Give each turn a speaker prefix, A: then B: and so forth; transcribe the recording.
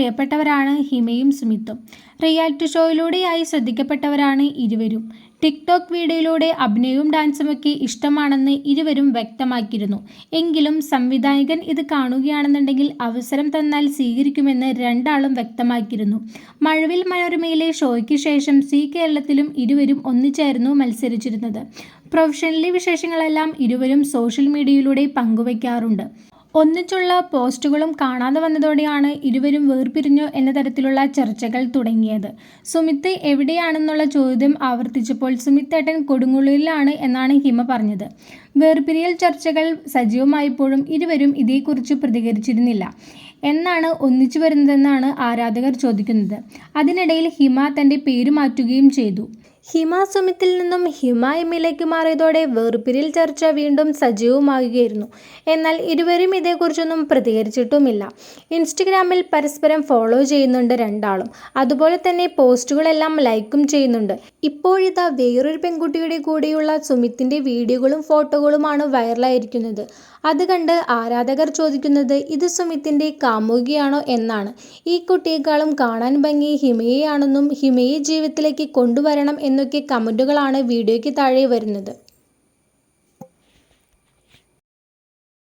A: പ്രിയപ്പെട്ടവരാണ് ഹിമയും സുമിത്തും. Reality ഷോയിലൂടെയായി ശ്രദ്ധിക്കപ്പെട്ടവരാണ് ഇരുവരും. TikTok വീഡിയോയിലൂടെ അഭിനയവും ഡാൻസുമൊക്കെ ഇഷ്ടമാണെന്ന് ഇരുവരും വ്യക്തമാക്കിയിരുന്നു. എങ്കിലും സംവിധായകൻ ഇത് കാണുകയാണെന്നുണ്ടെങ്കിൽ അവസരം തന്നാൽ സ്വീകരിക്കുമെന്ന് രണ്ടാളും വ്യക്തമാക്കിയിരുന്നു. മഴവിൽ മനോരമയിലെ ഷോയ്ക്ക് ശേഷം സി കേരളത്തിലും ഇരുവരും ഒന്നിച്ചായിരുന്നു മത്സരിച്ചിരുന്നത്. പ്രൊഫഷണലി വിശേഷങ്ങളെല്ലാം ഇരുവരും സോഷ്യൽ മീഡിയയിലൂടെ പങ്കുവയ്ക്കാറുണ്ട് ഒന്നിച്ചുള്ള പോസ്റ്റുകളും കാണാതെ വന്നതോടെയാണ് ഇരുവരും വേർപിരിഞ്ഞു എന്ന തരത്തിലുള്ള ചർച്ചകൾ തുടങ്ങിയത്. സുമിത്ത് എവിടെയാണെന്നുള്ള ചോദ്യം ആവർത്തിച്ചപ്പോൾ സുമിത്തേട്ടൻ കൊടുങ്ങുള്ളിലാണ് എന്നാണ് ഹിമ പറഞ്ഞത്. വേർപിരിയൽ ചർച്ചകൾ സജീവമായപ്പോഴും ഇരുവരും ഇതേക്കുറിച്ച് പ്രതികരിച്ചിരുന്നില്ല. എന്നാണ് ഒന്നിച്ചു വരുന്നതെന്നാണ് ആരാധകർ ചോദിക്കുന്നത്. അതിനിടയിൽ ഹിമ തന്റെ പേര് മാറ്റുകയും ചെയ്തു. ഹിമ സുമിത്തിൽ നിന്നും ഹിമ എമ്മിലേക്ക് മാറിയതോടെ വേർപിരിൽ ചർച്ച വീണ്ടും സജീവമാകുകയായിരുന്നു. എന്നാൽ ഇരുവരും ഇതേക്കുറിച്ചൊന്നും പ്രതികരിച്ചിട്ടുമില്ല. ഇൻസ്റ്റഗ്രാമിൽ പരസ്പരം ഫോളോ ചെയ്യുന്നുണ്ട് രണ്ടാളും. അതുപോലെ തന്നെ പോസ്റ്റുകളെല്ലാം ലൈക്കും ചെയ്യുന്നുണ്ട്. ഇപ്പോഴിതാ വേറൊരു പെൺകുട്ടിയുടെ കൂടെയുള്ള സുമിത്തിന്റെ വീഡിയോകളും ഫോട്ടോകളുമാണ് വൈറലായിരിക്കുന്നത്. അത് കണ്ട് ആരാധകർ ചോദിക്കുന്നത് ഇത് സുമിത്തിന്റെ കാമുകിയാണോ എന്നാണ്. ഈ കുട്ടിയെക്കാളും കാണാൻ ഭംഗി ഹിമയെയാണെന്നും ഹിമയെ ജീവിതത്തിലേക്ക് കൊണ്ടുവരണം എന്നൊക്കെ കമന്റുകളാണ് വീഡിയോയ്ക്ക് താഴെ വരുന്നത്.